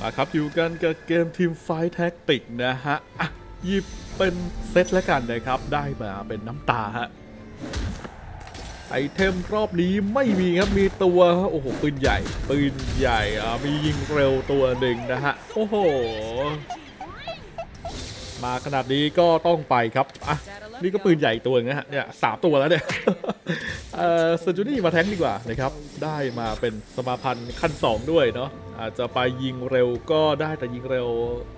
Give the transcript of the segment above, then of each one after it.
มาครับอยู่กันกับเกมทีมไฟแท็กติกนะฮะอะหยิบเป็นเซตแล้วกันนะครับ ได้มาเป็นน้ำตาฮะไอเทมรอบนี้ไม่มีครับ มีตัวโอ้โหปืนใหญ่ ปืนใหญ่อะมียิงเร็วตัวหนึ่งนะฮะ โอ้โห มาขนาดนี้ก็ต้องไปครับ อะ นี่ก็ปืนใหญ่ตัวนึงนะฮะเนี่ยสามตัวแล้วเนี่ย เอ่อซันจูนี่มาแทงดีกว่านะครับ ได้มาเป็นสมาพันธ์ขั้น 2 ด้วยเนาะอาจจะไปยิงเร็วก็ได้แต่ยิงเร็ว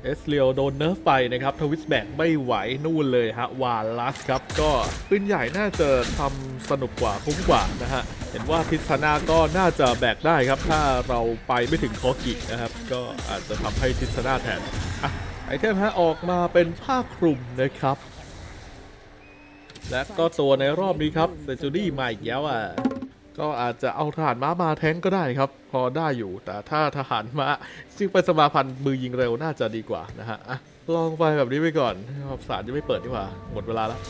เอสเรียวโดนเนิร์ฟไปนะครับ ทวิสแบกไม่ไหวนู่นเลยฮะ วาลัสครับ ก็ปืนใหญ่น่าจะทำสนุกกว่าคุ้มกว่านะฮะ เห็นว่าทิศนาก็น่าจะแบกได้ครับ ถ้าเราไปไม่ถึงคอกินะครับ ก็อาจจะทำให้ทิศนาแทน อะไอเทมฮะออกมาเป็นผ้าคลุมนะครับ และก็ตัวในรอบนี้ครับเซจูดี้มาอีกแล้วอะก็อาจจะเอาทหารม้ามาแทงก็ได้ครับ พอได้อยู่แต่ถ้าทหารม้าซึ่งเป็นสมาพันธ์มือยิงเร็วน่าจะดีกว่านะฮะอะลองไปแบบนี้ไปก่อนรอบสารจะไม่เปิดดีกว่า หมดเวลาแล้ว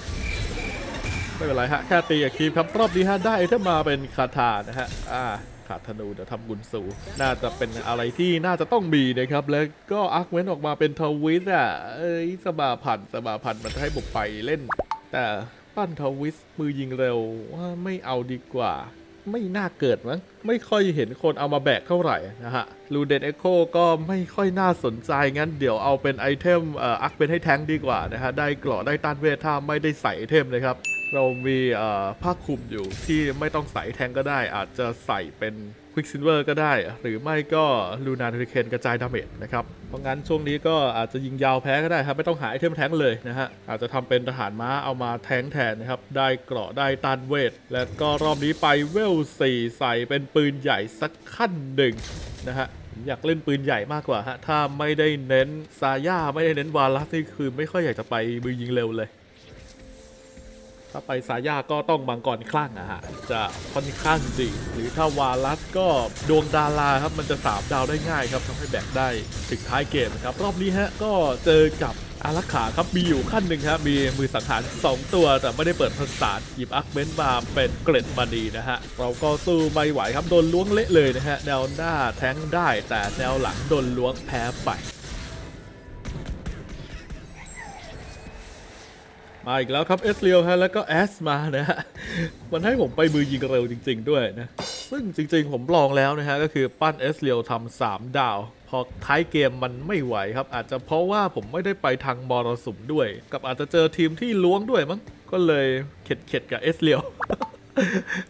ไม่เป็นไรฮะ แค่ตีกับคีบครับ รอบนี้ฮะ ได้ไอเทมาเป็นคาถานะฮะ อ่าขาดธนูเดี๋ยวทำบุญสูน่าจะเป็นอะไรที่น่าจะต้องมีนะครับ แล้วก็อาร์คเวนออกมาเป็นทวิสอะ เอ้ยสมาพันธ์สมาพันธ์มันให้บุกไปเล่น แต่ ปั้นทวิสมือยิงเร็วว่าไม่เอาดีกว่า ไม่น่าเกิดมั้งไม่ค่อยเห็นคนเอามาแบกเท่าไหร่นะฮะลูเดนเอ็กโคก็ไม่ค่อยน่าสนใจงั้นเดี๋ยวเอาเป็นไอเทมเอ่ออักเป็นให้แทงดีกว่านะฮะได้เกราะได้ต้านเวทถ้าไม่ได้ใส่ไอเทมนะครับเรามีเอ่อผ้าคลุมอยู่ที่ไม่ต้องใส่แทงก็ได้ อาจจะใส่เป็น ควิกซินเวอร์ก็ได้ หรือไม่ก็ลูนาทริเคนกระจายดาเมจนะครับ เพราะงั้นช่วงนี้ก็อาจจะยิงยาวแพ้ก็ได้ครับ ไม่ต้องหาไอเทมแท้งเลยนะฮะ อาจจะทำเป็นทหารม้าเอามาแทงแทนนะครับ ได้เกราะได้ต้านเวท และก็รอบนี้ไปเวล4ใส่เป็นปืนใหญ่สักขั้นหนึ่งนะฮะอยากเล่นปืนใหญ่มากกว่าฮะถ้าไม่ได้เน้นซาย่าไม่ได้เน้นวาลัสนี่คือไม่ค่อยอยากจะไปมือยิงเร็วเลย ถ้าไปสายาก็ต้องมังกรคลั่งอะฮะจะค่อนข้างดี หรือถ้าวาลัสก็ดวงดาราครับมันจะสามดาวได้ง่ายครับทำให้แบกได้ถึงท้ายเกมนะครับ รอบนี้ฮะก็เจอกับอารักขาครับมีอยู่ขั้นหนึ่งครับมีมือสังหาร 2 ตัว แต่ไม่ได้เปิดพันสาหยิบอักเบนมาเป็นเกร็ดมาดีนะฮะ เราก็สู้ไม่ไหวครับ โดนล้วงเละเลยนะฮะ แนวหน้าแทงได้แต่แนวหลังโดนล้วงแพ้ไป มาอีกแล้วครับเอสเรียวฮะแล้วก็แอสมานะฮะมันให้ผมไปมือยิงเร็วจริง ๆ ด้วยนะ ซึ่งจริง ๆ ผมลองแล้วนะฮะ ก็คือปั้นเอสเรียวทำสามดาว พอท้ายเกมมันไม่ไหวครับ อาจจะเพราะว่าผมไม่ได้ไปทางมรสุมด้วย กับอาจจะเจอทีมที่ล้วงด้วยมั้งก็เลยเข็ดๆกับเอสเรียว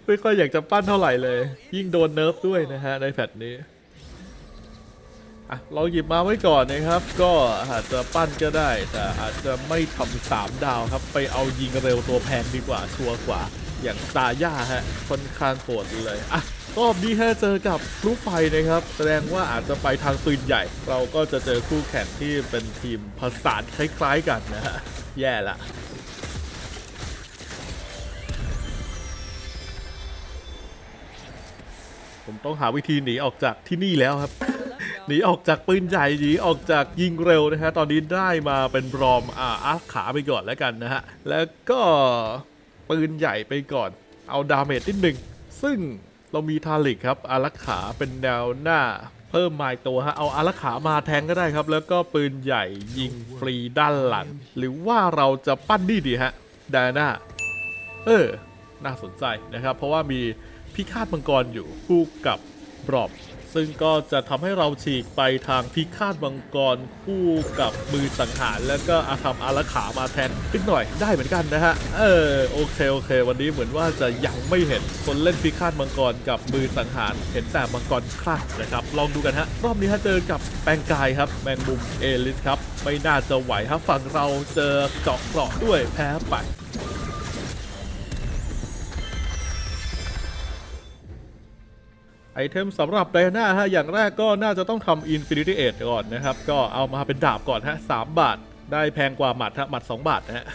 ไม่ค่อยอยากจะปั้นเท่าไหร่เลย ยิ่งโดนเนิร์ฟด้วยนะฮะในแพทนี้ อะเราหยิบมาไว้ก่อนนะครับ ก็อาจจะปั้นก็ได้ แต่อาจจะไม่ทำสามดาวครับ ไปเอายิงเร็วตัวแพงดีกว่าชัวร์กว่า อย่างซาย่าฮะค่อนข้างโหดเลยอะรอบนี้ฮะเจอกับลูกไฟนะครับ แสดงว่าอาจจะไปทางปืนใหญ่ เราก็จะเจอคู่แข่งที่เป็นทีมผสานคล้ายๆกันนะฮะแย่ละผมต้องหาวิธีหนีออกจากที่นี่แล้วครับ หนีออกจากปืนใหญ่หนีออกจากยิงเร็วนะฮะตอนนี้ได้มาเป็นบรอมอ่าอาขาไปก่อนแล้วกันนะฮะแล้วก็ปืนใหญ่ไปก่อน เอาดาเมจนิดหนึ่งซึ่งเรามีทาลิกครับอารักขาเป็นแนวหน้าเพิ่มไมาอีกตัวฮะเอาอารักขามาแทงก็ได้ครับ แล้วก็ปืนใหญ่ยิงฟรีด้านหลัง หรือว่าเราจะปั้นนี่ดีฮะดาน่าเออ น่าสนใจนะครับ เพราะว่ามีพิฆาตมังกรอยู่คู่กับบรอบ ซึ่งก็จะทำให้เราฉีกไปทางพิฆาตมังกรคู่กับมือสังหาร แล้วก็อาทำอารักขามาแทนนิดหน่อยได้เหมือนกันนะฮะ เออโอเคโอเค วันนี้เหมือนว่าจะยังไม่เห็นคนเล่นพิฆาตมังกรกับมือสังหารเห็นแต่มังกรคลั่งนะครับ ลองดูกันฮะ รอบนี้ฮะเจอกับแปลงกายครับแมงมุมเอลิสครับ ไม่น่าจะไหวครับฝั่งเราเจอเจาะเกราะด้วยแพ้ไป ไอเทมสำหรับไดอาน่าฮะอย่างแรกก็น่าจะต้องทำ Infinity Edge ก่อนนะครับ ก็เอามาเป็นดาบก่อนฮะ3บาท ได้แพงกว่าหมัดฮะหมัด 2 บาทนะฮะ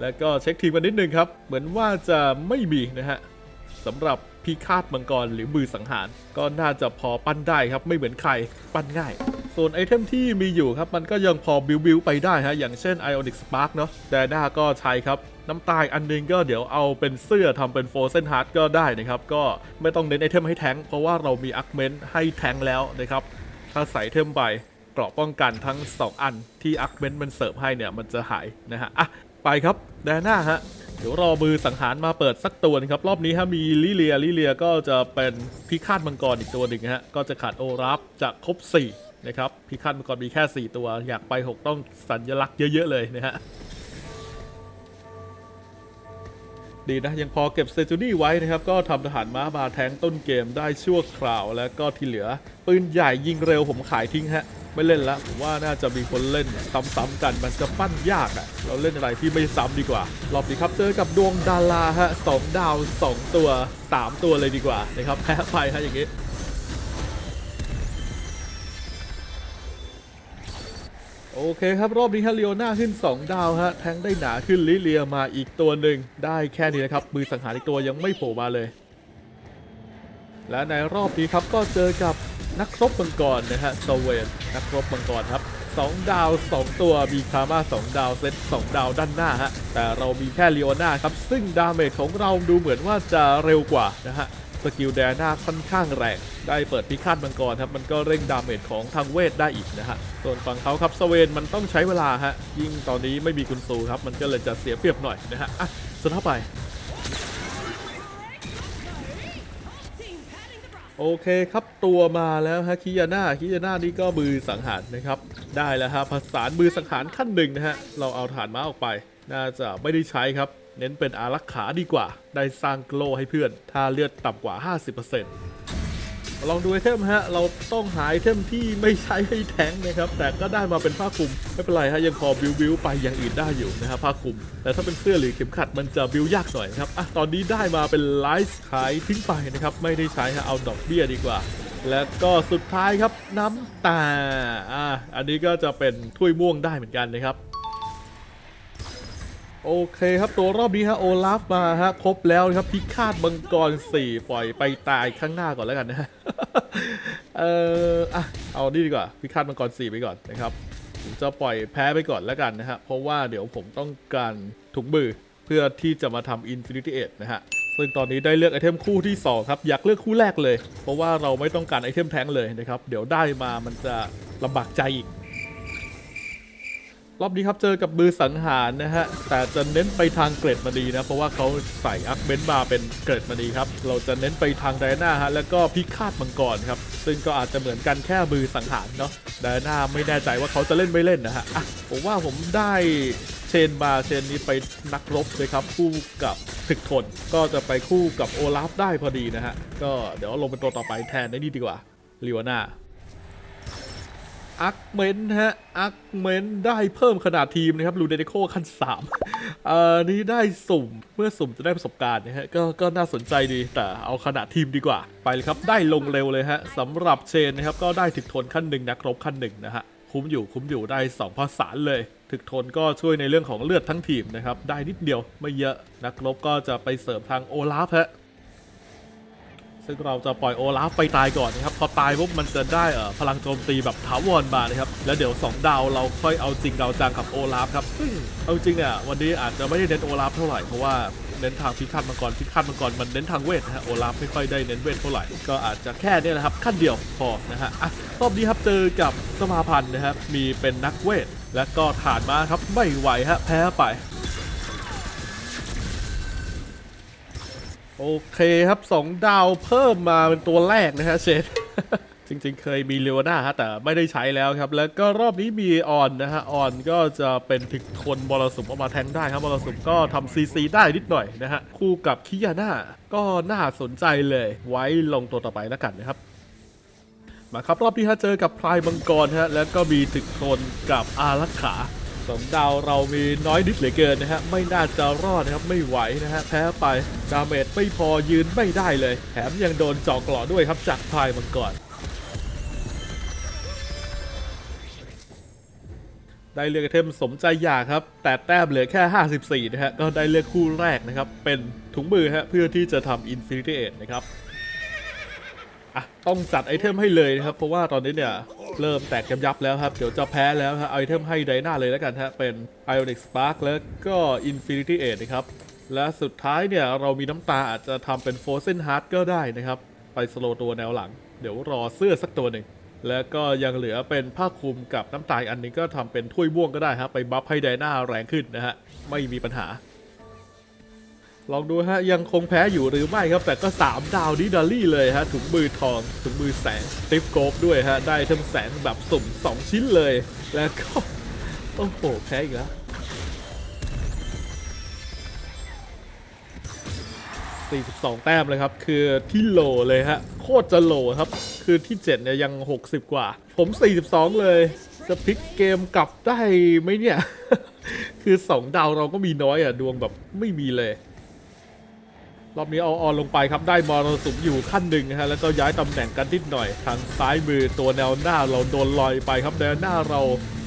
แล้วก็เช็คทีมกันนิดนึงครับ เหมือนว่าจะไม่มีนะฮะสำหรับพิฆาตมังกรหรือมือสังหาร ก็น่าจะพอปั้นได้ครับ ไม่เหมือนใครปั้นง่าย ส่วนไอเทมที่มีอยู่ครับ มันก็ยังพอบิวบิวไปได้ฮะอย่างเช่น Ionic Spark เนาะแต่ด้าก็ใช้ครับ น้ำตายอันหนึงก็เดี๋ยวเอาเป็นเสื้อทำเป็นโฟเซนฮาร์ดก็ได้นะครับ ก็ไม่ต้องเน้นไอเทมให้แทงเพราะว่าเรามีอักเมนให้แทงแล้วนะครับ ถ้าใส่เทมไปเกราะป้องกันทั้ง 2 อันที่อักเบนมันเสิร์ฟให้เนี่ยมันจะหายนะฮะอะไปครับแดน่าฮะเดี๋ยวรอมือสังหารมาเปิดสักตัวนึงครับ รอบนี้ฮะมีลิเลียลิเลียก็จะเป็นพิฆาตมังกรอีกตัวหนึ่งฮะก็จะขาดโอรับจะครบ4นะครับพิฆาตมังกรมีแค่ 4 ตัว อยากไป 6 ต้องสัญลักษณ์เยอะ ๆ เลยนะฮะ ดีนะ ยังพอเก็บเซจูนี่ไว้นะครับ ก็ทำทหารม้ามาแทงต้นเกมได้ชั่วคราว แล้วก็ที่เหลือ ปืนใหญ่ยิงเร็วผมขายทิ้งฮะ ไม่เล่นละผมว่าน่าจะมีคนเล่นซ้ำๆกันมันจะปั้นยากอะ่ะ เราเล่นอะไรที่ไม่ซ้ำดีกว่า รอบนี้ครับเจอกับดวงดาราฮะสองดาวสองตัวสามตัวเลยดีกว่านะครับแพ้ไปฮะอย่างงี้ โอเคครับ รอบนี้ฮะเลียวหน้าขึ้น 2 ดาวฮะแทงได้หนาขึ้นลิเลียมาอีกตัวหนึ่งได้แค่นี้นะครับ มือสังหารอีกตัวยังไม่โผล่มาเลย และในรอบนี้ครับก็เจอกับนักรบมังกรนะฮะสเวนนักรบมังกรครับ 2 ดาว 2 ตัวมีคามา2 ดาวเซต2 ดาวด้านหน้าฮะแต่เรามีแค่เลียวหน้าครับ ซึ่งดาเมจของเราดูเหมือนว่าจะเร็วกว่านะฮะ สกิลแดน่าค่อนข้างแรง ได้เปิดพิฆาตมังกรครับ มันก็เร่งดาเมจของทางเวทได้อีกนะฮะ ส่วนฝั่งเขาครับสเวนมันต้องใช้เวลาฮะ ยิ่งตอนนี้ไม่มีกุนซูครับ มันก็เลยจะเสียเปรียบหน่อยนะฮะ อะสุดท้ายไปโอเคครับตัวมาแล้วฮะคิยาน่าคิยาน่านี่ก็มือสังหารนะครับ ได้แล้วฮะผสานมือสังหารขั้นหนึ่งนะฮะ เราเอาฐานม้าออกไป น่าจะไม่ได้ใช้ครับ เน้นเป็นอารักขาดีกว่า ได้สร้างโกลให้เพื่อน ถ้าเลือดต่ำกว่า 50%ลองดูไอเทมฮะ เราต้องหาไอเทมที่ไม่ใช้ให้แทงนะครับ แต่ก็ได้มาเป็นผ้าคลุม ไม่เป็นไรฮะ ยังพอบิวบิวไปอย่างอื่นได้อยู่นะฮะผ้าคลุม แต่ถ้าเป็นเสื้อหรือเข็มขัดมันจะบิวยากหน่อยครับ อะ ตอนนี้ได้มาเป็นไลฟ์ขายทิ้งไปนะครับ ไม่ได้ใช้ฮะ เอาดอกเบี้ยดีกว่าแล้วก็สุดท้ายครับน้ำตาอะอันนี้ก็จะเป็นถ้วยม่วงได้เหมือนกันนะครับ โอเคครับตัวรอบนี้ฮะโอลาฟมาฮะครบแล้วครับพิฆาตมังกร4ปล่อยไปตายข้างหน้าก่อนแล้วกันนะฮะเอออะเอานี่ดีกว่าพิฆาตมังกร4ไปก่อนนะครับผมจะปล่อยแพ้ไปก่อนแล้วกันนะฮะเพราะว่าเดี๋ยวผมต้องการถุงมือเพื่อที่จะมาทำ Infinity e นะฮะซึ่งตอนนี้ได้เลือกไอเทมคู่ที่ 2 ครับ อยากเลือกคู่แรกเลย เพราะว่าเราไม่ต้องการไอเทมแท้งเลยนะครับ เดี๋ยวได้มามันจะลำบากใจอีก รอบนี้ครับเจอกับมือสังหารนะฮะ แต่จะเน้นไปทางเกรดมาดีนะ เพราะว่าเขาใส่อักเบนมาเป็นเกรดมาดีครับ เราจะเน้นไปทางไดนาฮะ แล้วก็พิฆาตมังกรครับ ซึ่งก็อาจจะเหมือนกันแค่มือสังหารเนาะไดนาไม่แน่ใจว่าเขาจะเล่นไม่เล่นนะฮะะผมว่าผมได้เชนมาเชนนี้ไปนักรบเลยครับคู่กับถึกทนก็จะไปคู่กับโอลาฟได้พอดีนะฮะก็เดี๋ยวลงเป็นตัวต่อไปแทนได้นี่ดีกว่าลิวาน่า อักเมนฮะอักเมนได้เพิ่มขนาดทีมนะครับลูเดนิโคขั้น3อ่อนี้ได้สุ่มเมื่อสุ่มจะได้ประสบการณ์นะฮะก็ก็น่าสนใจดีแต่เอาขนาดทีมดีกว่า ไปเลยครับ ได้ลงเร็วเลยฮะสำหรับเชนนะครับก็ได้ถึกทนขั้นหนึ่งนักรบขั้นหนึ่งนะฮะคุ้มอยู่คุ้มอยู่ได้2ภาษาเลย ถึกทนก็ช่วยในเรื่องของเลือดทั้งทีมนะครับได้นิดเดียวไม่เยอะนักรบก็จะไปเสริมทางโอลาฟฮะ ซึ่งเราจะปล่อยโอลาฟไปตายก่อนนะครับ พอตายปุ๊บมันจะได้เอ่อพลังโจมตีแบบถาวรมานะครับ แล้วเดี๋ยว 2 ดาวเราค่อยเอาจริงเอาจังกับโอลาฟครับเอาจริงเนี่ยวันนี้อาจจะไม่ได้เน้นโอลาฟเท่าไหร่เพราะว่าเน้นทางพิฆาตมังกรพิฆาตมังกรมันเน้นทางเวทนะฮะโอลาฟไม่ค่อยได้เน้นเวทเท่าไหร่ก็อาจจะแค่เนี้นะครับขั้นเดียวพอนะฮะอะรอบนี้ครับเจอกับสมาพันธ์นะครับมีเป็นนักเวทและก็ฐานมาครับไม่ไหวฮะแพ้ไป โอเคครับ 2 ดาวเพิ่มมาเป็นตัวแรกนะฮะเชนจริงๆ เคยมีเลวาน่าฮะแต่ไม่ได้ใช้แล้วครับ แล้วก็รอบนี้มีออนนะฮะออนก็จะเป็นถึกทนบอลสุมออกมาแทงได้ครับบอลสุมก็ทำซีซีได้นิดหน่อยนะฮะคู่กับคิยาน่าก็น่าสนใจเลย ไว้ลงตัวต่อไปแล้วกันนะครับ มาครับรอบที่ห้เจอกับพลายมังกรฮะแล้วก็มีถึกทนกับอารักขา สองดาวเรามีน้อยนิดเหลือเกินนะฮะไม่น่าจะรอดนะครับไม่ไหวนะฮะแพ้ไปดาเมจไม่พอยืนไม่ได้เลย แถมยังโดนจอกกลอด้วยครับจากพายมังกรได้เลือกเทมสมใจอยากครับ แต่แต้มเหลือแค่ 54 นะฮะก็ได้เลือกคู่แรกนะครับ เป็นถุงมือฮะเพื่อที่จะทำ Infinity e นะครับ อะต้องจัดไอเทมให้เลยนะครับ เพราะว่าตอนนี้เนี่ยเริ่มแตกยับยับแล้วครับ เดี๋ยวจะแพ้แล้วฮะเอาไอเทมให้ไดนาเลยแล้วกันฮะเป็น Ionic Spark แล้วก็ Infinity e นะครับ และสุดท้ายเนี่ยเรามีน้ำตาอาจจะทำเป็น Frozen Heart ก็ได้นะครับ ไปสโลตัวแนวหลัง เดี๋ยวรอเสื้อสักตัวหนึ่ง แล้วก็ยังเหลือเป็นผ้าคลุมกับน้ำตาอันนึงก็ทำเป็นถ้วยม่วงก็ได้ฮะไปบัฟให้ไดนาแรงขึ้นนะฮะไม่มีปัญหา ลองดูฮะยังคงแพ้อยู่หรือไม่ครับ แต่ก็ 3 ดาวดิดาลี่เลยฮะถุงมือทองถุงมือแสงติฟโกบด้วยฮะ ได้ทั้งแสงแบบสุ่ม 2 ชิ้นเลย แล้วก็ โอ้โห แพ้อีกแล้ว42 แต้มเลยครับ คือที่โหลเลยฮะ โคตรจะโหลครับ คือที่ 7 เนี่ยยัง 60 กว่า ผม 42 เลย จะพลิกเกมกลับได้ไหมเนี่ย คือ 2 ดาวเราก็มีน้อยอะ ดวงแบบไม่มีเลย รอบนี้เอาออนลงไปครับได้มรสุมอยู่ขั้นหนึ่งนะฮะแล้วก็ย้ายตำแหน่งกันนิดหน่อย ทางซ้ายมือตัวแนวหน้าเราโดนลอยไปครับแนวหน้าเรา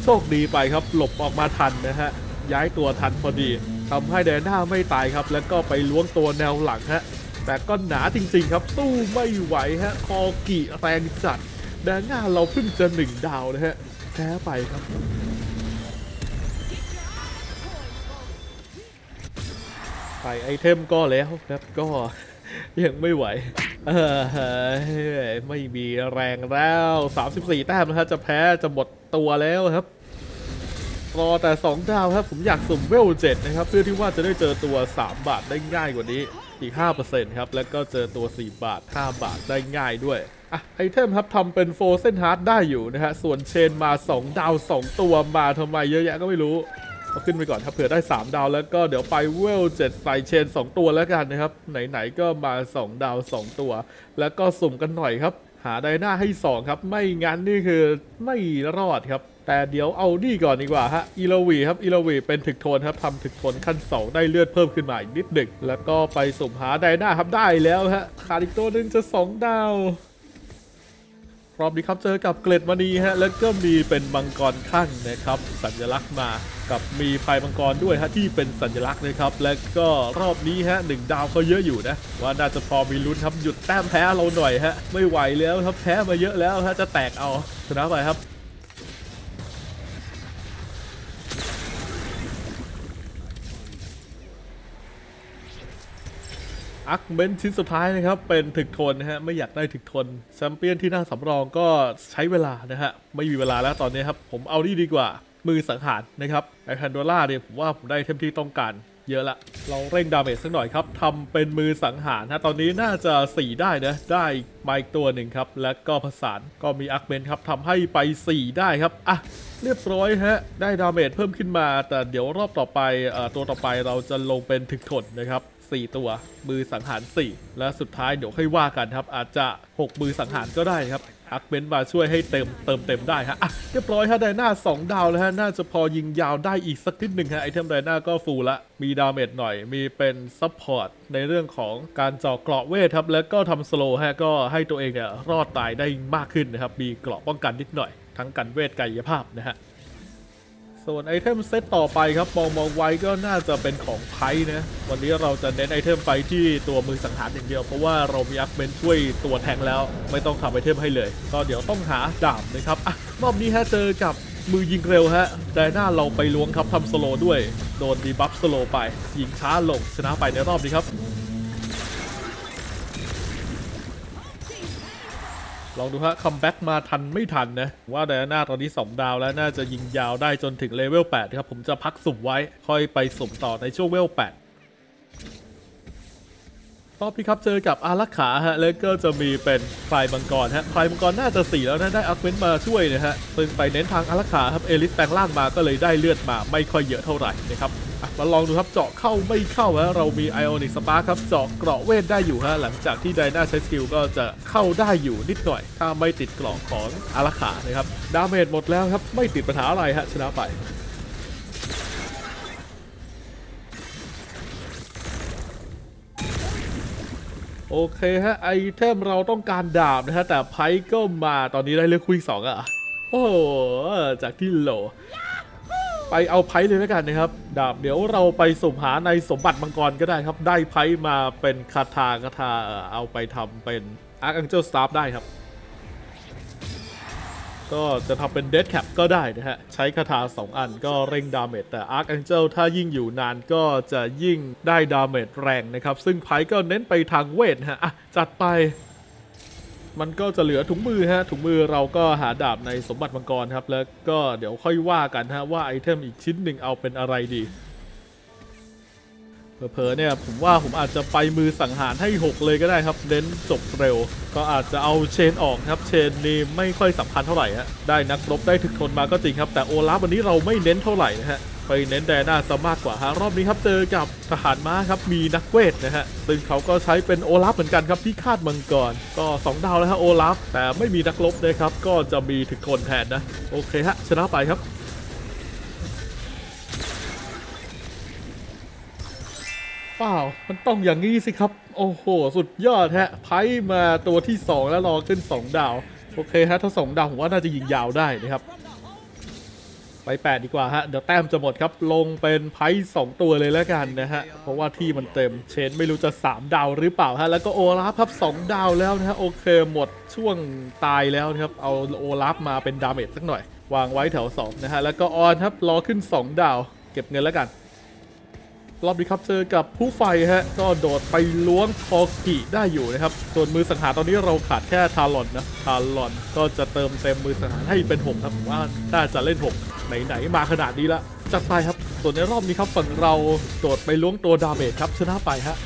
โชคดีไปครับ หลบออกมาทันนะฮะย้ายตัวทันพอดีทำให้แดนหน้าไม่ตายครับ แล้วก็ไปล้วงตัวแนวหลังฮะแต่ก็หนาจริงๆครับ สู้ไม่ไหวฮะคอกี่แรงจัดแดนหน้าเราเพิ่งจะหนึ่งดาวนะฮะแพ้ไปครับ ไอเทมก็แล้วครับก็ยังไม่ไหวเออไม่มีแรงแล้ว 34 แต้มนะฮะจะแพ้จะหมดตัวแล้วครับ รอแต่ 2 ดาวครับ ผมอยากสุ่มเวล7นะครับ เพื่อที่ว่าจะได้เจอตัว 3 บาทได้ง่ายกว่านี้อีก 5%ครับ แล้วก็เจอตัว 4 บาท 5 บาทได้ง่ายด้วยอะไอเทมครับทำเป็นโฟเซนฮาร์ดได้อยู่นะฮะ ส่วนเชนมา 2 ดาว 2 ตัวมาทำไมเยอะแยะก็ไม่รู้ เอาขึ้นไปก่อนครับเผื่อได้ 3 ดาวแล้วก็เดี๋ยวไปเวล7ใส่เชน 2 ตัวแล้วกันนะครับ ไหนๆก็มา 2 ดาว 2 ตัว แล้วก็สุ่มกันหน่อยครับ หาไดหน้าให้ 2 ครับ ไม่งั้นนี่คือไม่รอดครับ แต่เดี๋ยวเอานี่ก่อนดีกว่าฮะอีลวีครับอีลวีเป็นถึกโทนครับทำถึกโทนขั้น 2 ได้เลือดเพิ่มขึ้นมาอีกนิดหนึ่งแล้วก็ไปสุ่มหาไดหน้าครับได้แล้วฮะขาดอีกตัวหนึงจะ 2 ดาว รอบนี้ครับเจอกับเกล็ดมณีฮะแล้วก็มีเป็นมังกรข้างนะครับ สัญลักษณ์มากับมีพายมังกรด้วยฮะที่เป็นสัญลักษณ์นะครับ และก็รอบนี้ฮะหนึ่งดาวก็เยอะอยู่นะ ว่าน่าจะพอมีลุ้นครับหยุดแต้มแพ้เราหน่อยฮะไม่ไหวแล้วครับแพ้มาเยอะแล้วฮะจะแตกเอาชนะไปครับ อักเมนชิ้นสุดท้ายนะครับ เป็นถึกทนนะฮะ ไม่อยากได้ถึกทนแชมเปี้ยนที่น่าสำรองก็ใช้เวลานะฮะ ไม่มีเวลาแล้วตอนนี้ครับ ผมเอานี่ดีกว่า มือสังหารนะครับไอแพนโดล่าเนี่ยผมว่าผมได้เทมที่ต้องการเยอะละ เราเร่งดาเมจสักหน่อยครับทำเป็นมือสังหารฮะ ตอนนี้น่าจะ 4 ได้นะ ได้มาอีกตัวหนึ่งครับ และก็ผสานก็มีอักเมนครับทำให้ไป 4 ได้ครับ อะ เรียบร้อยฮะ ได้ดาเมจเพิ่มขึ้นมา แต่เดี๋ยวรอบต่อไปเอ่อตัวต่อไปเราจะลงเป็นถึกทนนะครับ 4 ตัว มือสังหาร 4 และสุดท้ายเดี๋ยวค่อยว่ากันครับ อาจจะ 6 มือสังหารก็ได้ครับอักเบนมาช่วยให้เต็มเติมเต็มได้ฮะอะเรียบร้อยฮะไดนา2 ดาวแล้วฮะ น่าจะพอยิงยาวได้อีกสักนิดหนึ่งฮะ ไอเทมไดนาก็ฟูลละ มีดาเมจหน่อย มีเป็นซัพพอร์ตในเรื่องของการเจาะเกราะเวทครับ แล้วก็ทำสโลว์ฮะ ก็ให้ตัวเองเนี่ยรอดตายได้มากขึ้นนะครับ มีเกราะป้องกันนิดหน่อย ทั้งกันเวทกายภาพนะฮะ ส่วนไอเทมเซตต่อไปครับมองมองไว้ก็น่าจะเป็นของไพ่นะ วันนี้เราจะเน้นไอเทมไปที่ตัวมือสังหารอย่างเดียว เพราะว่าเรามีอัพเมนช่วยตัวแทงแล้วไม่ต้องทำไอเทมให้เลย ก็เดี๋ยวต้องหาดาบนะครับอะรอบนี้ฮะเจอกับมือยิงเร็วฮะไดหน้าเราไปล้วงครับทำสโลด้วย โดนดีบัฟสโลไป ยิงช้าลงชนะไปในรอบนี้ครับ ลองดูฮะคัมแบ็กมาทันไม่ทันนะ ว่าไดอาน่าตอนนี้ 2 ดาวแล้วน่าจะยิงยาวได้จนถึงเลเวล 8 ครับ ผมจะพักสุ่มไว้ ค่อยไปสุ่มต่อในช่วงเวล 8 รอบนี้ครับเจอกับอารักขาฮะ แล้วก็จะมีเป็นพลายมังกรฮะพลายมังกรน่าจะ4แล้วนะ ได้อัคเวนมาช่วยนะฮะซึ่งไปเน้นทางอารักขาครับ เอลิสแปลงล่างมาก็เลยได้เลือดมาไม่ค่อยเยอะเท่าไหร่นะครับ มาลองดูครับเจาะเข้าไม่เข้าฮะเรามีไอออนิกสปาร์ครับเจาะเกราะเวทได้อยู่ฮะหลังจากที่ไดนาใช้สกิลก็จะเข้าได้อยู่นิดหน่อย ถ้าไม่ติดเกราะของอารักขานะครับดาเมจหมดแล้วครับไม่ติดปัญหาอะไรฮะชนะไปโอเคฮะไอเทมเราต้องการดาบนะฮะแต่ไพ่ก็มาตอนนี้ได้เลือกคุยสองอะโอ้จากที่โหล ไปเอาไพ่เลยแล้วกันนะครับ ดาบเดี๋ยวเราไปสุ่มหาในสมบัติมังกรก็ได้ครับ ได้ไพ่มาเป็นคาถาคาถาเอาไปทำเป็นอาร์ a ังเจ l สตาร์ได้ครับ ก็จะทำเป็นเด d แคปก็ได้นะฮะ ใช้คาถา 2 อันก็เร่งดาเมจแต่ Archangel ถ้ายิ่งอยู่นานก็จะยิ่งได้ดาเมจแรงนะครับ ซึ่งไพ่ก็เน้นไปทางเวทฮะะจัดไป มันก็จะเหลือถุงมือฮะถุงมือเราก็หาดาบในสมบัติมังกรครับ แล้วก็เดี๋ยวค่อยว่ากันฮะว่าไอเทมอีกชิ้นหนึ่งเอาเป็นอะไรดีเผลอๆเนี่ยผมว่าผมอาจจะไปมือสังหารให้ 6 เลยก็ได้ครับเน้นจบเร็ว ก็อาจจะเอาเชนออกครับเชนนี่ไม่ค่อยสำคัญเท่าไหร่ฮะได้นักรบได้ถึกทนมาก็จริงครับ แต่โอลาฟวันนี้เราไม่เน้นเท่าไหร่นะฮะ ไปเน้นแดน่าซะมากกว่าฮะรอบนี้ครับเจอกับทหารม้าครับมีนักเวทนะฮะซึ่งเขาก็ใช้เป็นโอลาฟเหมือนกันครับที่คาดมังกรก็ 2 ดาวแล้วฮะโอลาฟแต่ไม่มีนักรบนะครับก็จะมีถึกทนแทนนะ โอเคฮะชนะไปครับเปล่า มันต้องอย่างนี้สิครับ โอ้โห สุดยอดฮะ ไพ่มาตัวที่ 2 แล้วรอขึ้น 2 ดาว โอเคฮะ ถ้า 2 ดาวผมว่าน่าจะยิงยาวได้นะครับ ไป8ดีกว่าฮะ เดี๋ยวแต้มจะหมดครับ ลงเป็นไพ่2ตัวเลยแล้วกันนะฮะ เพราะว่าที่มันเต็ม เชนไม่รู้จะ 3 ดาวหรือเปล่าฮะ แล้วก็โอลาฟครับ2ดาวแล้วนะฮะ โอเคหมดช่วงตายแล้วนะครับ เอาโอลาฟมาเป็นดาเมจสักหน่อย วางไว้แถว2นะฮะ แล้วก็ออนครับ รอขึ้น 2 ดาว เก็บเงินแล้วกัน รอบนี้ครับเจอกับผู้ไฟฮะก็โดดไปล้วงคอกิได้อยู่นะครับ ส่วนมือสังหารตอนนี้เราขาดแค่ทารอนนะทารอนก็จะเติมเต็มมือสังหารให้เป็นหกครับว่าน่าจะเล่นหกไหนๆมาขนาดนี้ละจัดไปครับ ส่วนในรอบนี้ครับฝั่งเราโดดไปล้วงตัวดาเมจครับชนะไปฮะ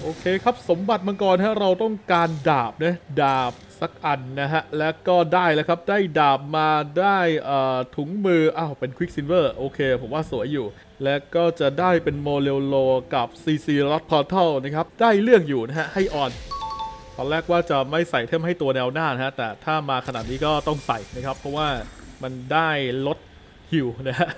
โอเคครับสมบัติมังกรฮะเราต้องการดาบนะดาบ สักอันนะฮะ แล้วก็ได้แล้วครับ ได้ดาบมาได้ถุงมือ อ้าว เป็นควิกซินเวอร์ โอเค ผมว่าสวยอยู่ แล้วก็จะได้เป็นโมเลโลกับ CC ลอตพอร์ทัลนะครับ ได้เรื่องอยู่นะฮะ ให้ออน ตอนแรกว่าจะไม่ใส่เทมให้ตัวแนวหน้านะฮะ แต่ถ้ามาขนาดนี้ก็ต้องใส่นะครับ เพราะว่ามันได้ลดฮิวนะฮะ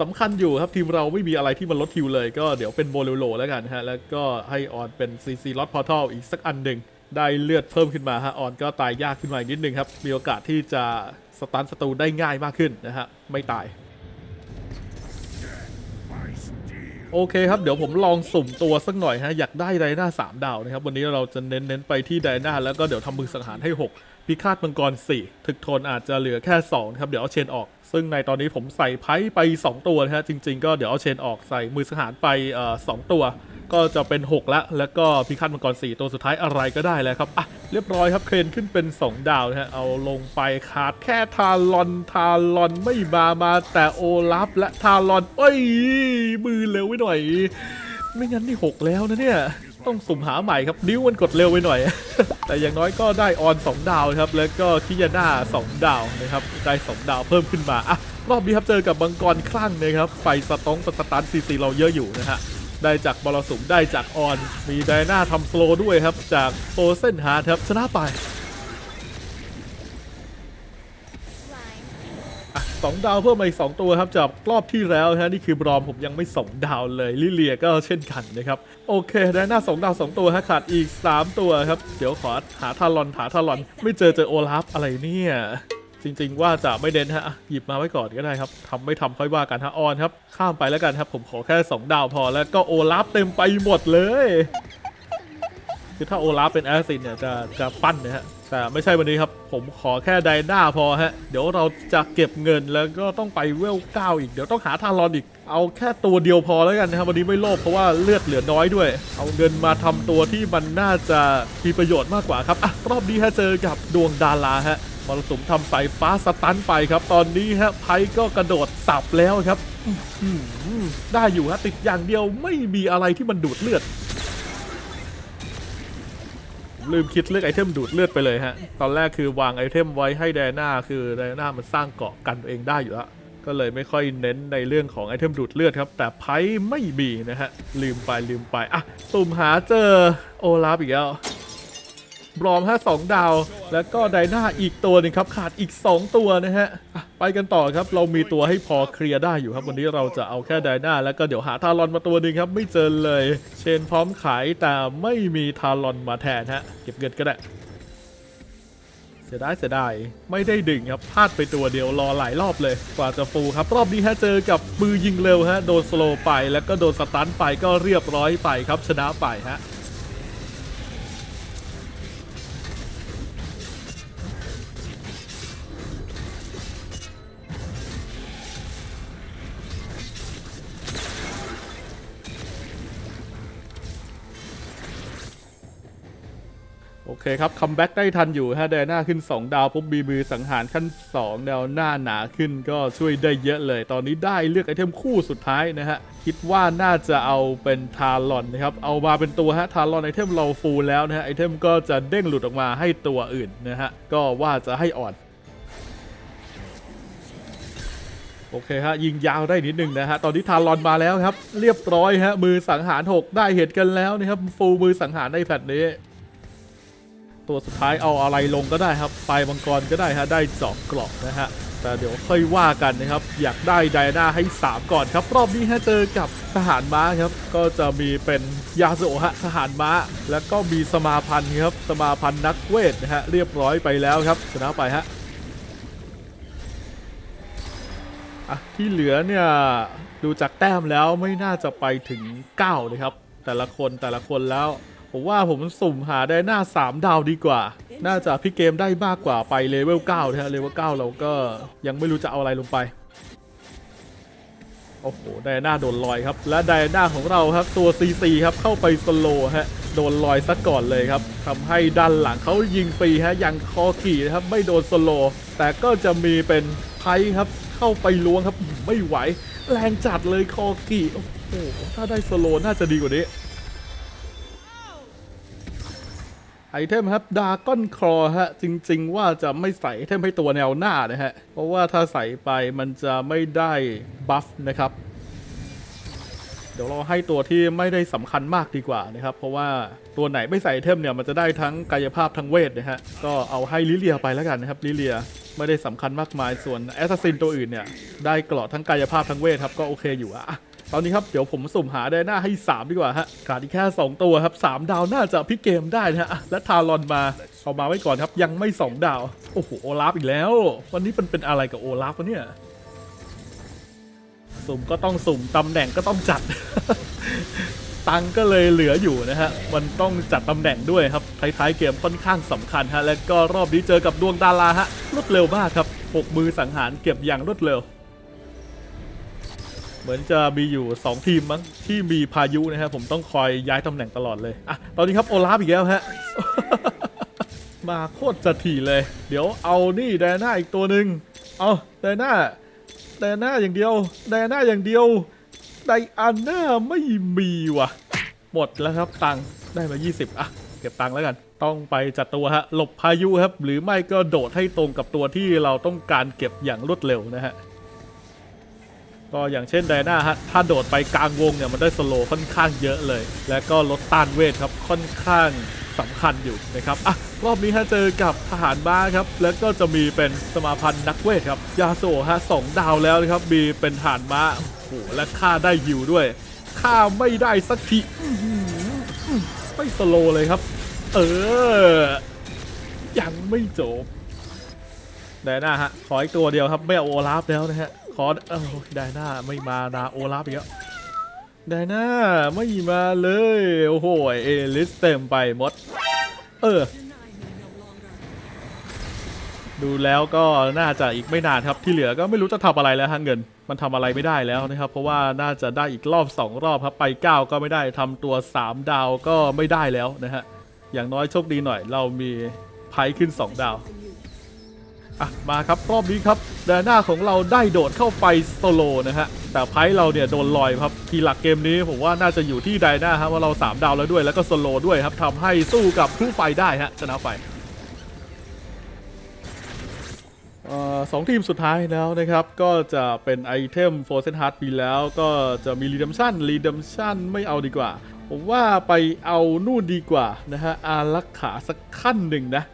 สำคัญอยู่ครับทีมเราไม่มีอะไรที่มันลดฮิวเลย ก็เดี๋ยวเป็นโบเลโลแล้วกันฮะ แล้วก็ให้ออนเป็น CC ลอตพอร์ทัลอีกสักอันหนึ่ง ได้เลือดเพิ่มขึ้นมาฮะออนก็ตายยากขึ้นมาอีกนิดนึงครับ มีโอกาสที่จะสตันศัตรูได้ง่ายมากขึ้นนะฮะไม่ตาย โอเคครับ เดี๋ยวผมลองสุ่มตัวสักหน่อยฮะอยากได้ไดนา3ดาวนะครับ วันนี้เราจะเน้นๆไปที่ไดนาแล้วก็เดี๋ยวทำมือสังหารให้ 6 พิฆาตมังกร 4 ถึกทนอาจจะเหลือแค่ 2 ครับ เดี๋ยวเอาเชนออก ซึ่งในตอนนี้ผมใส่ไพ่ไป 2 ตัวนะฮะจริง ๆ ก็เดี๋ยวเอาเชนออกใส่มือสังหารไปเอ่อสองตัว ก็จะเป็น 6 ละ แล้วก็พิฆาตมังกร4ตัวสุดท้ายอะไรก็ได้แล้วครับ อะ เรียบร้อยครับ เครนขึ้นเป็น 2 ดาวนะฮะ เอาลงไปขาดแค่ทารอน ทารอนไม่มามาแต่โอลัฟและทารอน เอ้ย มือเร็วไว้หน่อย ไม่งั้นนี่ 6 แล้วนะเนี่ย ต้องสุ่มหาใหม่ครับ นิ้วมันกดเร็วไปหน่อย แต่อย่างน้อยก็ได้ออน 2 ดาวครับ แล้วก็คิยาน่า2 ดาวนะครับ ได้ 2 ดาวเพิ่มขึ้นมา อะ รอบนี้ครับเจอกับบังกรคลั่งนะครับ ไฟสตองสตันซีซีเราเยอะอยู่นะฮะ ได้จากบอลสุมได้จากออน มีไดนาทำสโลด้วยครับ จากโฟเซนฮาครับชนะไปสองดาวเพิ่มมาอีกสองตัวครับจากรอบที่แล้วนะฮะนี่คือบรอมผมยังไม่สองดาวเลยลิเลียก็เช่นกันนะครับ โอเคได้หน้าสองดาวสองตัวฮะขาดอีก3ตัวครับ เดี๋ยวขอหาทารอนหาทารอน ไม่เจอเจอโอลาฟอะไรเนี่ย จริง ๆ ว่าจะไม่เด่นฮะหยิบมาไว้ก่อนก็ได้ครับทำไม่ทำค่อยว่ากันฮะออนครับ ข้ามไปแล้วกันครับ ผมขอแค่ 2 ดาวพอแล้วก็โอลาฟเต็มไปหมดเลยคือถ้าโอลาฟเป็นแอสซินเนี่ยจะจะปั้นนะฮะแต่ไม่ใช่วันนี้ครับ ผมขอแค่ไดนาพอฮะ เดี๋ยวเราจะเก็บเงินแล้วก็ต้องไปเวลเก้าอีก เดี๋ยวต้องหาทารอนอีก เอาแค่ตัวเดียวพอแล้วกันนะครับวันนี้ไม่โลภเพราะว่าเลือดเหลือน้อยด้วย เอาเงินมาทำตัวที่มันน่าจะมีประโยชน์มากกว่าครับอะรอบนี้ฮะเจอกับดวงดาราฮะ มรสุมทำสายฟ้าสตันไปครับ ตอนนี้ฮะไพก็กระโดดสับแล้วครับได้อยู่ฮะติดอย่างเดียวไม่มีอะไรที่มันดูดเลือด ลืมคิดเรื่องไอเทมดูดเลือดไปเลยฮะ ตอนแรกคือวางไอเทมไว้ให้ไดน่าคือไดน่ามันสร้างเกาะกันตัวเองได้อยู่แล้วก็เลยไม่ค่อยเน้นในเรื่องของไอเทมดูดเลือดครับ แต่ไพ่ไม่มีนะฮะลืมไปลืมไปอะสุ่มหาเจอโอลาฟอีกแล้ว บรอมฮะสองดาว แล้วก็ไดนาอีกตัวหนึงครับขาดอีก 2 ตัวนะฮะไปกันต่อครับเรามีตัวให้พอเคลียร์ได้อยู่ครับ วันนี้เราจะเอาแค่ไดนาแล้วก็เดี๋ยวหาทารอนมาตัวหนึ่งครับ ไม่เจอเลย เชนพร้อมขายแต่ไม่มีทารอนมาแทนฮะเก็บเงินก็ได้เสียดายเสียดายไม่ได้ดึงครับพลาดไปตัวเดียวรอหลายรอบเลย กว่าจะฟูครับรอบนี้ฮะเจอกับมือยิงเร็วฮะโดนสโลไปแล้วก็โดนสตันไปก็เรียบร้อยไปครับชนะไปฮะ เคครับคัมแบ็กได้ทันอยู่ฮะแดน่าขึ้น 2 ดาวปุ๊บบีมือสังหารขั้น 2 แนวหน้าหนาขึ้นก็ช่วยได้เยอะเลย ตอนนี้ได้เลือกไอเทมคู่สุดท้ายนะฮะ คิดว่าน่าจะเอาเป็นทารอนนะครับ เอามาเป็นตัวฮะทารอนไอเทมเราฟูลแล้วนะฮะไอเทมก็จะเด้งหลุดออกมาให้ตัวอื่นนะฮะ ก็ว่าจะให้อ่อนโอเคฮะยิงยาวได้นิดนึงนะฮะตอนนี้ทารอนมาแล้วครับ เรียบร้อยฮะมือสังหาร 6 ได้เห็นกันแล้วนะครับฟูลมือสังหารในแพทนี้ ตัวสุดท้ายเอาอะไรลงก็ได้ครับไฟมังกรก็ได้ฮะได้เจอกกรอบนะฮะแต่เดี๋ยวค่อยว่ากันนะครับ อยากได้ไดนาให้ 3 ก่อนครับ รอบนี้ฮะเจอกับทหารม้าครับ ก็จะมีเป็นยาโซฮะทหารม้า แล้วก็มีสมาพันธ์ครับ สมาพันธ์นักเวทนะฮะเรียบร้อยไปแล้วครับชนะไปฮะอะที่เหลือเนี่ยดูจากแต้มแล้วไม่น่าจะไปถึง9นะครับ แต่ละคนแต่ละคนแล้ว ผมว่าผมสุ่มหาได้หน้า 3 ดาวดีกว่า น่าจะพี่เกมได้มากกว่าไปเลเวล9นะฮะเลเวล9เราก็ยังไม่รู้จะเอาอะไรลงไปโอ้โหไดอาน่าโดนลอยครับ และไดอาน่าของเราครับตัว CC ครับเข้าไปสโลฮะโดนลอยซะก่อนเลยครับทำให้ด้านหลังเขายิงฟรีฮะยังคอขี่นะครับไม่โดนสโลแต่ก็จะมีเป็นไพครับเข้าไปล้วงครับไม่ไหว แรงจัดเลยคอขี่โอ้โหถ้าได้สโลน่าจะดีกว่านี้ ไอเทมครับดาก้อนครอฮะ จริง ๆ ว่าจะไม่ใส่ไอเทมให้ตัวแนวหน้านะฮะ เพราะว่าถ้าใส่ไปมันจะไม่ได้บัฟนะครับ เดี๋ยวเราให้ตัวที่ไม่ได้สำคัญมากดีกว่านะครับ เพราะว่าตัวไหนไม่ใส่ไอเทมเนี่ยมันจะได้ทั้งกายภาพทั้งเวทนะฮะ ก็เอาให้ลิเลียไปแล้วกันนะครับลิเลียไม่ได้สำคัญมากมายส่วนแอสซัสซินตัวอื่นเนี่ยได้เกราะทั้งกายภาพทั้งเวทครับก็โอเคอยู่อะ ตอนนี้ครับเดี๋ยวผมสุ่มหาได้หน้าให้ 3 ดีกว่าฮะขาดอีกแค่ 2 ตัวครับ 3 ดาวน่าจะพิกเกมได้นะฮะและทารอนมาเอามาไว้ก่อนครับยังไม่ 2 ดาว โอ้โห โอลาฟอีกแล้ว วันนี้มันเป็นอะไรกับโอลาฟวะเนี่ย สุ่มก็ต้องสุ่มตำแหน่งก็ต้องจัด ตังก็เลยเหลืออยู่นะฮะ มันต้องจัดตำแหน่งด้วยครับท้ายๆเกมค่อนข้างสำคัญฮะและก็รอบนี้เจอกับดวงดาราฮะรวดเร็วมากครับหกมือสังหารเก็บอย่างรวดเร็ว เหมือนจะมีอยู่ 2 ทีมมั้งที่มีพายุนะครับผมต้องคอยย้ายตำแหน่งตลอดเลยอะตอนนี้ครับโอลาฟอีกแล้วฮะ มาโคตรจะถี่เลย เดี๋ยวเอานี่ไดอาน่าอีกตัวหนึ่งเอาไดอาน่าไดอาน่าอย่างเดียวไดอาน่าอย่างเดียวไดอาน่าไม่มีว่ะ หมดแล้วครับตังค์ได้มา 20 อะ เก็บตังค์แล้วกัน ต้องไปจัดตัวฮะหลบพายุครับ หรือไม่ก็โดดให้ตรงกับตัวที่เราต้องการเก็บอย่างรวดเร็วนะฮะ ก็อย่างเช่นไดนาฮะถ้าโดดไปกลางวงเนี่ยมันได้สโลค่อนข้างเยอะเลย และก็ลดต้านเวทครับค่อนข้างสำคัญอยู่นะครับอะรอบนี้ฮะเจอกับทหารม้าครับ แล้วก็จะมีเป็นสมาพันธ์นักเวทครับ ยาโซฮะสองดาวแล้วนะครับ มีเป็นทหารม้าโอ้โหและค่าได้ยิวด้วยค่าไม่ได้สักทีไม่สโลเลยครับ เออ ยังไม่จบไดน่าฮะ ขออีกตัวเดียวครับ ไม่เอาโอลาฟแล้วนะฮะ ขอเออไดน่าไม่มานาโอลาฟอีกแล้วไดน่าไม่มาเลย โอ้โหเอลิสเต็มไปหมด เออ ดูแล้วก็น่าจะอีกไม่นานครับที่เหลือก็ไม่รู้จะทำอะไรแล้วฮะเงิน มันทำอะไรไม่ได้แล้วนะครับ เพราะว่าน่าจะได้อีกรอบ 2 รอบครับไป 9 ก็ไม่ได้ทำตัว 3 ดาวก็ไม่ได้แล้วนะฮะอย่างน้อยโชคดีหน่อย เรามีไพ่ขึ้น 2 ดาว อะมาครับรอบนี้ครับแดน่าของเราได้โดดเข้าไปโซโลนะฮะแต่ไพ่เราเนี่ยโดนลอยครับทีหลักเกมนี้ผมว่าน่าจะอยู่ที่ไดน่าครับว่าเรา 3 ดาวแล้วด้วยแล้วก็โซโลด้วยครับทำให้สู้กับผู้ไฟได้ฮะชนะไฟสองทีมสุดท้ายแล้วนะครับ ก็จะเป็นไอเทมโฟร์เซนฮาร์ดปีแล้วก็จะมีรีดัมชันรีดัมชันไม่เอาดีกว่า ผมว่าไปเอานู่นดีกว่านะฮะอารักขาสักขั้นหนึ่งนะ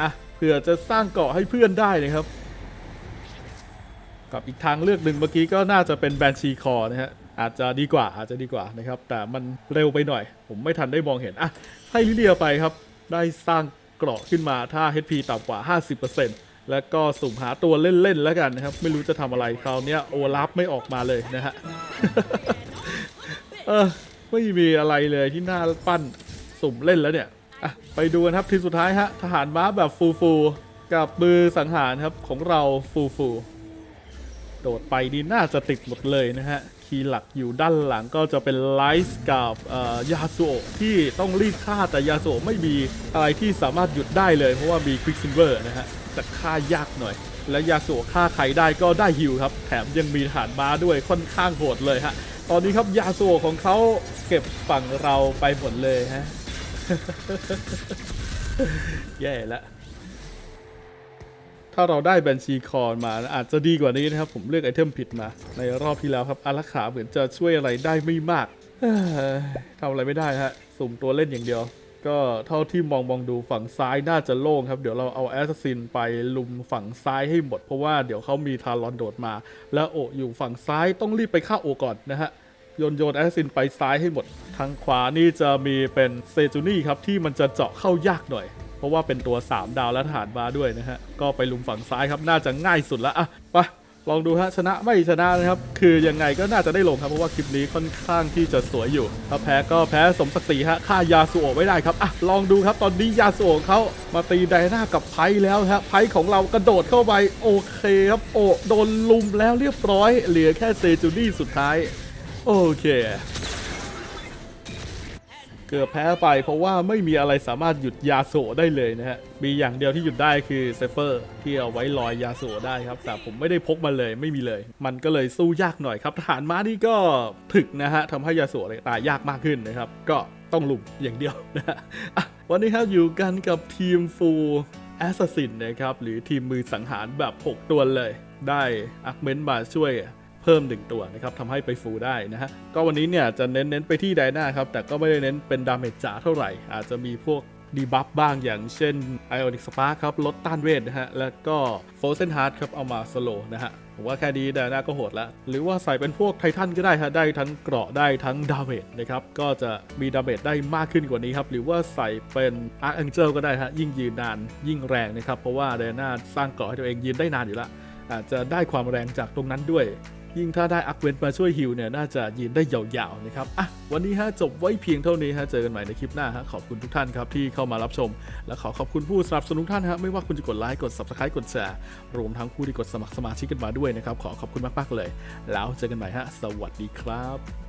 อะ ผื่อจะสร้างเกาะให้เพื่อนได้นะครับ กับอีกทางเลือกหนึ่งเมื่อกี้ก็น่าจะเป็นแบนชีคอนะฮะอาจจะดีกว่าอาจจะดีกว่านะครับ แต่มันเร็วไปหน่อย ผมไม่ทันได้มองเห็นอะให้ลิเดียไปครับ ได้สร้างเกราะขึ้นมาถ้า HP ต่ำกว่า 50%แล้วก็สุ่มหาตัวเล่น ๆ แล้วกันนะครับ ไม่รู้จะทำอะไรคราวนี้โอลัฟไม่ออกมาเลยนะฮะเออไม่มีอะไรเลยที่น่าปั้นสุ่มเล่นแล้วเนี่ย อะไปดูกันครับทีมสุดท้ายฮะทหารม้าแบบฟูฟูกับมือสังหารครับของเราฟูฟูโดดไปนี่น่าจะติดหมดเลยนะฮะคีย์หลักอยู่ด้านหลังก็จะเป็นไลท์กับยาสุโอที่ต้องรีบฆ่าแต่ยาสุโอไม่มีอะไรที่สามารถหยุดได้เลยเพราะว่ามีควิกซิ l เวอร์นะฮะแต่ฆ่ายากหน่อย และยาสุโอฆ่าใครได้ก็ได้ฮิวครับ แถมยังมีฐานม้าด้วยค่อนข้างโหดเลยฮะตอนนี้ครับยาสุโอของเขาเก็บฝั่งเราไปหมดเลยฮะ แย่แล้วถ้าเราได้แบนชีคอนมาอาจจะดีกว่านี้นะครับ ผมเลือกไอเทมผิดมา ในรอบที่แล้วครับอารักขาเหมือนจะช่วยอะไรได้ไม่มากทำอะไรไม่ได้ฮะ สุ่มตัวเล่นอย่างเดียว ก็เท่าที่มองมองดูฝั่งซ้ายน่าจะโล่งครับ เดี๋ยวเราเอาแอสซัสซินไปลุมฝั่งซ้ายให้หมด เพราะว่าเดี๋ยวเขามีทารอนโดดมา แล้วโออยู่ฝั่งซ้ายต้องรีบไปฆ่าโอก่อนนะฮะ โยนโยนแอสซินไปซ้ายให้หมด ทางขวานี่จะมีเป็นเซจูนี่ครับที่มันจะเจาะเข้ายากหน่อย เพราะว่าเป็นตัว 3 ดาวและฐานมาด้วยนะฮะ ก็ไปลุมฝั่งซ้ายครับน่าจะง่ายสุดละอะไปลองดูฮะชนะไม่ชนะนะครับ คือยังไงก็น่าจะได้ลงครับ เพราะว่าคลิปนี้ค่อนข้างที่จะสวยอยู่ ถ้าแพ้ก็แพ้สมศักดิ์ศรีฮะฆ่ายาสุโอไว้ได้ครับอะลองดูครับตอนนี้ยาสุโอเขามาตีไดนากับไพแล้วฮะไพของเรากระโดดเข้าไปโอเคครับโอะโดนลุมแล้วเรียบร้อย เหลือแค่เซจูนี่สุดท้าย โอเค เกือบแพ้ไปเพราะว่าไม่มีอะไรสามารถหยุดยาโซได้เลยนะฮะ มีอย่างเดียวที่หยุดได้คือเซฟเฟอร์ที่เอาไว้ลอยยาโซได้ครับ แต่ผมไม่ได้พกมาเลยไม่มีเลย มันก็เลยสู้ยากหน่อยครับทหารม้านี่ก็ถึกนะฮะทำให้ยาโซตายยากมากขึ้นนะครับ ก็ต้องลุมอย่างเดียวนะฮะอะวันนี้ครับอยู่กันกับทีมฟูแอสซัสซินนะครับ หรือทีมมือสังหารแบบ 6 ตัวเลย ได้อักเมนต์มาช่วย เพิ่มหนึ่งตัวนะครับทำให้ไปฟูลได้นะฮะก็วันนี้เนี่ยจะเน้นเน้นไปที่ไดนาครับ แต่ก็ไม่ได้เน้นเป็นดาเมจจ๋าเท่าไหร่ อาจจะมีพวกดีบัฟบ้างอย่างเช่น Ionic Spark ครับลดต้านเวทนะฮะ แล้วก็ Frozen Heart ครับเอามาสโลนะฮะผมว่าแค่นี้ไดนาก็โหดล้วหรือว่าใส่เป็นพวกไททันก็ได้ฮะได้ทั้งเกราะได้ทั้งดาเมจนะครับ ก็จะมีดาเมจได้มากขึ้นกว่านี้ครับ หรือว่าใส่เป็น Archangel ก็ได้ฮะ ยิ่งยืนนานยิ่งแรงนะครับ เพราะว่าไดนาสร้างเกราะให้ตัวเองยืนได้นานอยู่ล้วอาจจะได้ความแรงจากตรงนั้นด้วย ยิ่งถ้าได้อักเวนมาช่วยฮิวเนี่ยน่าจะยืนได้ยาวๆนะครับอะวันนี้ฮะจบไว้เพียงเท่านี้ฮะเจอกันใหม่ในคลิปหน้าฮะขอบคุณทุกท่านครับที่เข้ามารับชม และขอขอบคุณผู้สนับสนุนท่านฮะไม่ว่าคุณจะกดไลค์กด subscribe กดแชร์รวมทั้งผู้ที่กดสมัครสมาชิกกันมาด้วยนะครับขอขอบคุณมากๆเลย แล้วเจอกันใหม่ฮะสวัสดีครับ